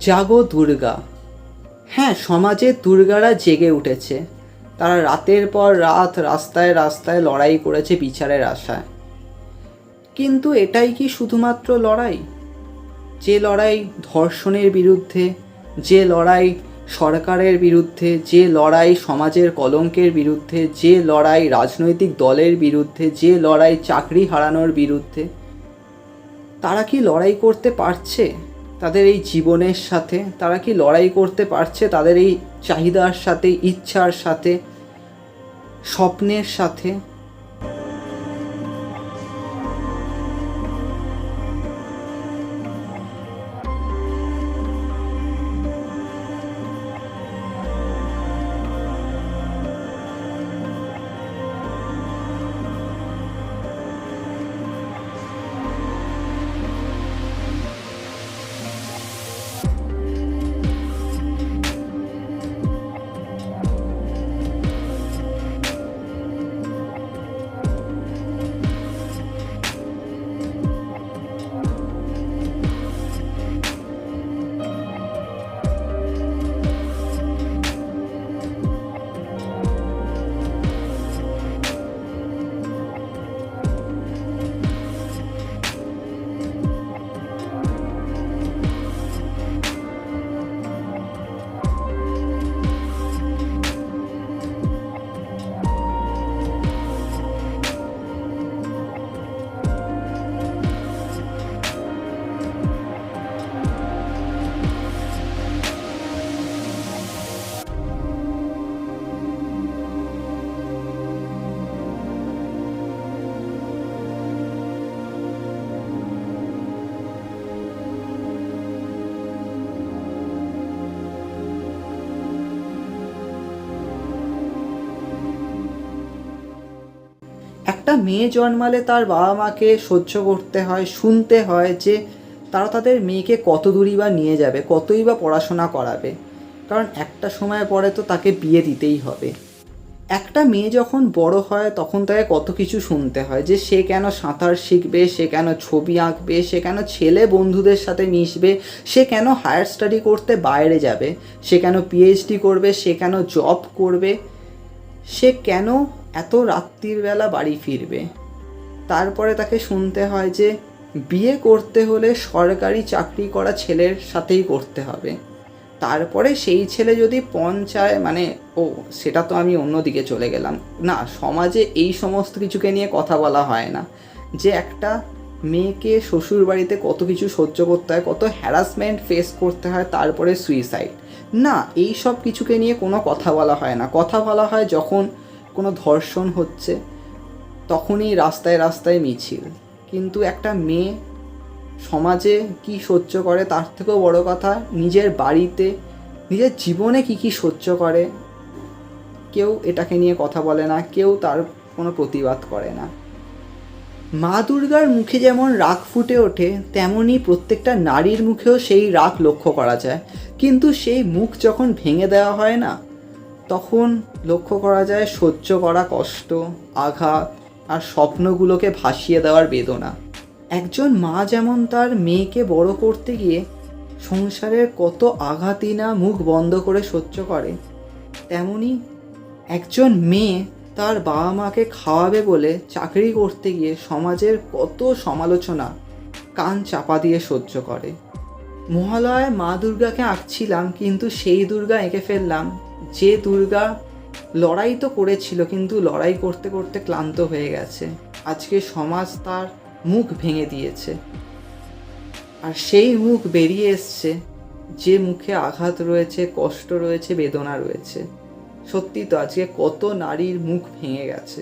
জাগো দুর্গা। হ্যাঁ সমাজে দুর্গারা জেগে উঠেছে। তারা রাতের পর রাত রাস্তায় রাস্তায় লড়াই করেছে বিচারের আশায়। কিন্তু এটাই কি শুধুমাত্র লড়াই? যে লড়াই ধর্ষণের বিরুদ্ধে, যে লড়াই সরকারের বিরুদ্ধে, যে লড়াই সমাজের কলঙ্কের বিরুদ্ধে, যে লড়াই রাজনৈতিক দলের বিরুদ্ধে, যে লড়াই চাকরি হারানোর বিরুদ্ধে, তারা কি লড়াই করতে পারছে? তাদের এই জীবনের সাথে, তারা কি লড়াই করতে পারছে? তাদের এই চাহিদার সাথে, ইচ্ছার সাথে, স্বপ্নের সাথে একটা মেয়ে জন্মালে তার বাবা মাকে সহ্য করতে হয়, শুনতে হয় যে তারা তাদের মেয়েকে কত দূরই বা নিয়ে যাবে, কতই বা পড়াশোনা করাবে। কারণ একটা সময় পরে তো তাকে বিয়ে দিতেই হবে। একটা মেয়ে যখন বড় হয় তখন তাকে কত কিছু শুনতে হয় যে সে কেন সাঁতার শিখবে, সে কেন ছবি আঁকবে, সে কেন ছেলে বন্ধুদের সাথে মিশবে, সে কেন হায়ার স্টাডি করতে বাইরে যাবে, সে কেন পিএইচডি করবে, সে কেন জব করবে। সে কেন এত রাত্রির বেলা বাড়ি ফিরবে? তারপরে তাকে শুনতে হয় যে, বিয়ে করতে হলে সরকারি চাকরি করা ছেলের সাথেই করতে হবে। তারপরে সেই ছেলে যদি পণ চায় মানে ও, সেটা তো আমি অন্যদিকে চলে গেলাম। না, সমাজে এই সমস্ত কিছুকে নিয়ে কথা বলা হয় না। যে একটা মেয়েকে শ্বশুর বাড়িতে কত কিছু সহ্য করতে হয়, কত হ্যারাসমেন্ট ফেস করতে হয়, তারপরে সুইসাইড না, এই সব কিছুকে নিয়ে কোনো কথা বলা হয় না। কথা বলা হয় যখন কোনো ধর্ষণ হচ্ছে, তখনই রাস্তায় রাস্তায় মিছিল। কিন্তু একটা মেয়ে সমাজে কি সহ্য করে তার থেকেও বড় কথা, নিজের বাড়িতে, নিজের জীবনে কি কি সহ্য করে, কেউ এটাকে নিয়ে কথা বলে না, কেউ তার কোনো প্রতিবাদ করে না। মা দুর্গার মুখে যেমন রাগ ফুটে ওঠে তেমনই প্রত্যেকটা নারীর মুখেও সেই রাগ লক্ষ্য করা যায়। কিন্তু সেই মুখ যখন ভেঙে দেওয়া হয় না, তখন লক্ষ্য করা যায় সহ্য করা কষ্ট, আঘাত আর স্বপ্নগুলোকে ভাসিয়ে দেওয়ার বেদনা। একজন মা যেমন তার মেয়েকে বড় করতে গিয়ে সংসারের কত আঘাতই না মুখ বন্ধ করে সহ্য করে, তেমনি একজন মেয়ে তার বাবা মাকে খাওয়াবে বলে চাকরি করতে গিয়ে সমাজের কত সমালোচনা কান চাপা দিয়ে সহ্য করে। মহালয়ায় মা দুর্গাকে আঁকছিলাম, কিন্তু সেই দুর্গা এঁকে ফেললাম। যে দুর্গা লড়াই তো করেছিল, কিন্তু লড়াই করতে করতে ক্লান্ত হয়ে গেছে। আজকে সমাজ তার মুখ ভেঙে দিয়েছে। আর সেই মুখ বেরিয়ে এসছে, যে মুখে আঘাত রয়েছে, কষ্ট রয়েছে, বেদনা রয়েছে। সত্যি তো আজকে কত নারীর মুখ ভেঙে গেছে।